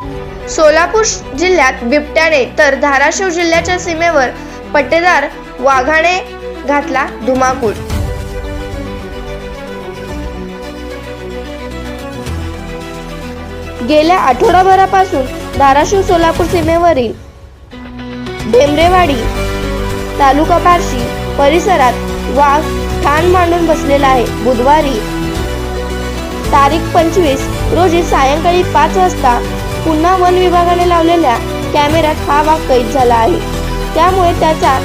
सोलापूर जिल्ह्यात बिबट्याने तर धाराशिव जिल्ह्याच्या सीमेवर पट्टेदार वाघाने घातला धुमाकूळ. गेल्या आठवडाभरापासून धाराशिव सोलापूर सीमेवरील भेमरेवाडी तालुका बार्शी परिसरात वाघ ठाण मांडून बसलेला आहे. बुधवारी तारीख पंचवीस रोजी सायंकाळी पाच वाजता पुन्हा वन विभागाने लावलेल्या कॅमेऱ्यात हा वाघ कैद झाला आहे. त्यामुळे त्याचा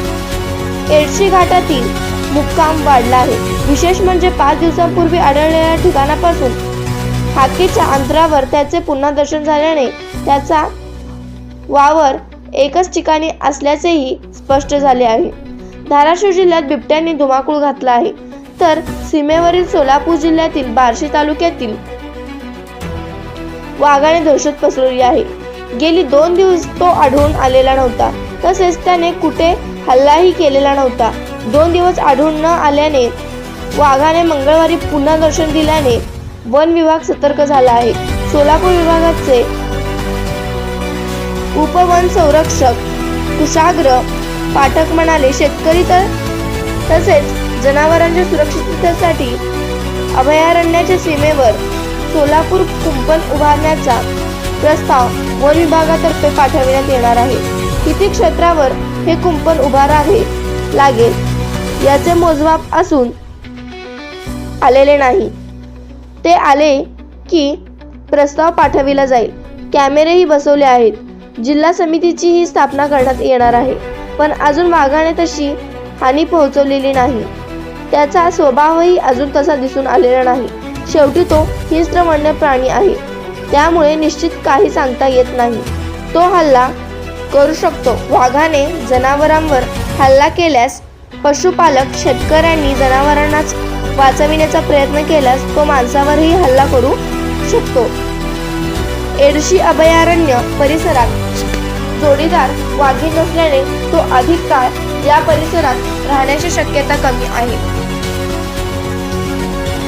एडशी घाटातील मुक्काम वाढला आहे. विशेष म्हणजे पाच दिवसांपूर्वी आढळलेल्या ठिकाणापासून हाकीच्या अंतरावर त्याचे पुन्हा दर्शन झाल्याने त्याचा वावर एकच ठिकाणी असल्याचेही स्पष्ट झाले आहे. धाराशिव जिल्ह्यात बिबट्यांनी धुमाकूळ घातला आहे. तर सीमेवरील सोलापूर जिल्ह्यातील बार्शी तालुक्यातील वाघाने दहशत पसरवली आहे. गेली दोन दिवस तो आढळून आलेला नव्हता. तसेच त्याने कुठे हल्लाही केलेला नव्हता. दोन दिवस आढळून न आल्याने वाघाने मंगळवारी पुन्हा दर्शन दिल्याने वन विभाग सतर्क झाला आहे. सोलापूर विभागाचे उपवन संरक्षक कुशाग्र पाठक म्हणाले शेतकरी तर तसेच जनावरांच्या सुरक्षिततेसाठी अभयारण्याच्या सीमेवर सोलापूर कुंपण उभारण्याचा प्रस्ताव वन विभागातर्फे पाठविण्यात येणार आहे. किती क्षेत्रावर हे कुंपण उभारावे लागेल याचे मोजमाप असून आलेले नाही. ते आले की प्रस्ताव पाठविला जाईल. कॅमेरेही बसवले आहेत. जिल्हा समितीचीही स्थापना करण्यात येणार आहे. पण अजून वाघाने तशी हानी पोहोचवलेली नाही. त्याचा स्वभावही अजून तसा दिसून आलेला नाही. शेवटी तो हिंस्त्र वन्य प्राणी आहे. त्यामुळे निश्चित काही सांगता येत नाही. तो हल्ला करू शकतो. वाघाने जनावरांवर हल्ला केल्यास पशुपालक शेतकऱ्यांनी जनावरांनाच वाचविण्याचा प्रयत्न केल्यास तो माणसावरही हल्ला करू शकतो. एडशी अभयारण्य परिसरात जोडीदार वाघीण नसल्याने तो अधिक काळ या परिसरात राहण्याची शक्यता कमी आहे.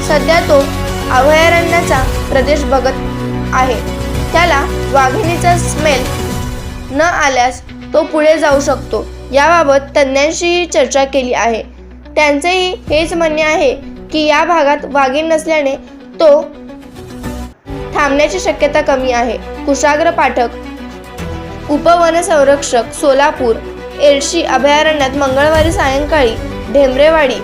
सध्या तो अभयारण्याचा प्रदेश बघत आहे. त्याला वाघिणीचा स्मेल न आल्यास तो पुढे जाऊ शकतो. याबाबत तज्ज्ञांशीही चर्चा केली आहे. त्यांचेही हेच म्हणणे आहे की या भागात वाघीण नसल्याने तो थांबण्याची शक्यता कमी आहे. कुशाग्र पाठक उपवन संरक्षक सोलापूर एडशी अभयारण्यात मंगळवारी सायंकाळी ढेमरेवाडी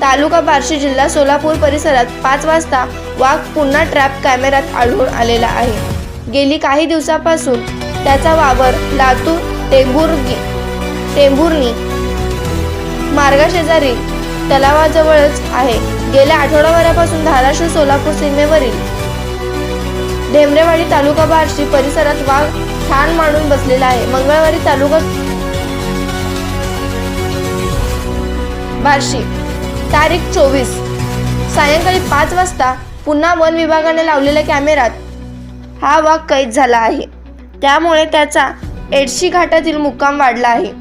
तालुका बार्शी जिल्हा सोलापूर परिसरात पाच वाजता वाघ पुन्हा ट्रॅप कॅमेऱ्यात आढळून आलेला आहे. गेली काही दिवसापासून त्याचा वावर लातूर टेंभुर्गी टेंभुर्णी मार्गाशेजारी तलावाजवळच आहे. गेल्या आठवडाभरापासून धाराशिव सोलापूर सीमेवरील ढेमरेवाडी तालुका बार्शी परिसरात वाघ ठाण मांडून बसलेला आहे. मंगळवारी तालुका बार्शी तारीख चोवीस. सायंकाळी पाच वाजता पुन्हा वन विभागाने लावलेल्या कॅमेऱ्यात हा वाघ कैद झाला आहे. त्यामुळे त्याचा एडशी घाटातील मुक्काम वाढला आहे.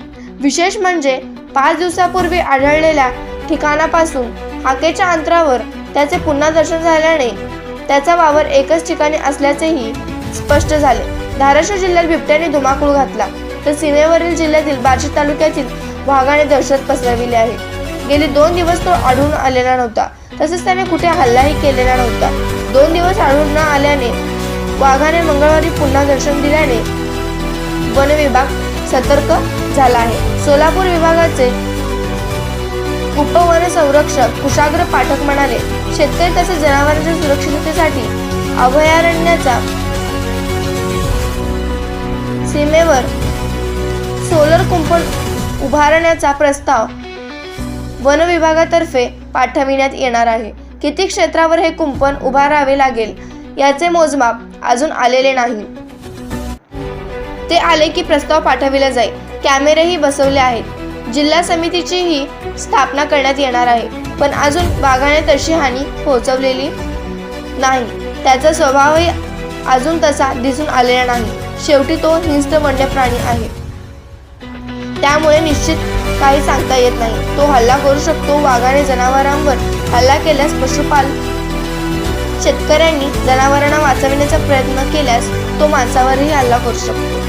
विशेष म्हणजे पाच दिवसापूर्वी आढळलेल्या ठिकाणापासून हाकेच्या अंतरावर त्याचे पुन्हा दर्शन झाल्याने त्याचा वावर एकच ठिकाणी असल्याचेही स्पष्ट झाले. धाराशिव जिल्ह्यात बिबट्याने धुमाकूळ घातला तर सीमेवरील जिल्ह्यातील बार्शी तालुक्यातील वाघाने दहशत पसरविली आहे. गेले दोन दिवस तो आढळून आलेला नव्हता. तसेच त्याने कुठे हल्लाही केलेला नव्हता. दोन दिवस आढळून न आल्याने वाघाने मंगळवारी पुन्हा दर्शन दिल्याने वन विभाग सतर्क झाला आहे. सोलापूर विभागाचे उपवन संरक्षक कुशाग्र पाठक म्हणाले शेतकरी तसेच जनावरांच्या सुरक्षिततेसाठी अभयारण्याचा सीमेवर सोलर कुंपण उभारण्याचा प्रस्ताव वन विभागातर्फे पाठविण्यात येणार आहे. किती क्षेत्रावर हे कुंपण उभारावे लागेल याचे मोजमाप अजून आलेले नाही. ते आले की प्रस्ताव पाठविला जाईल. कॅमेरेही बसवले आहेत. जिल्हा समितीचीही स्थापना करण्यात येणार आहे पण अजून वाघाने तशी हानी पोहोचवलेली नाही. त्याचा स्वभावही अजून तसा दिसून आलेला नाही. शेवटी तो हिंस्त्र वन्य प्राणी आहे. त्यामुळे निश्चित काही सांगता येत नाही. तो हल्ला करू शकतो वाघाने जनावरांवर हल्ला केल्यास पशुपाल शेतकऱ्यांनी जनावरांना वाचविण्याचा प्रयत्न केल्यास तो माणसावरही हल्ला करू शकतो.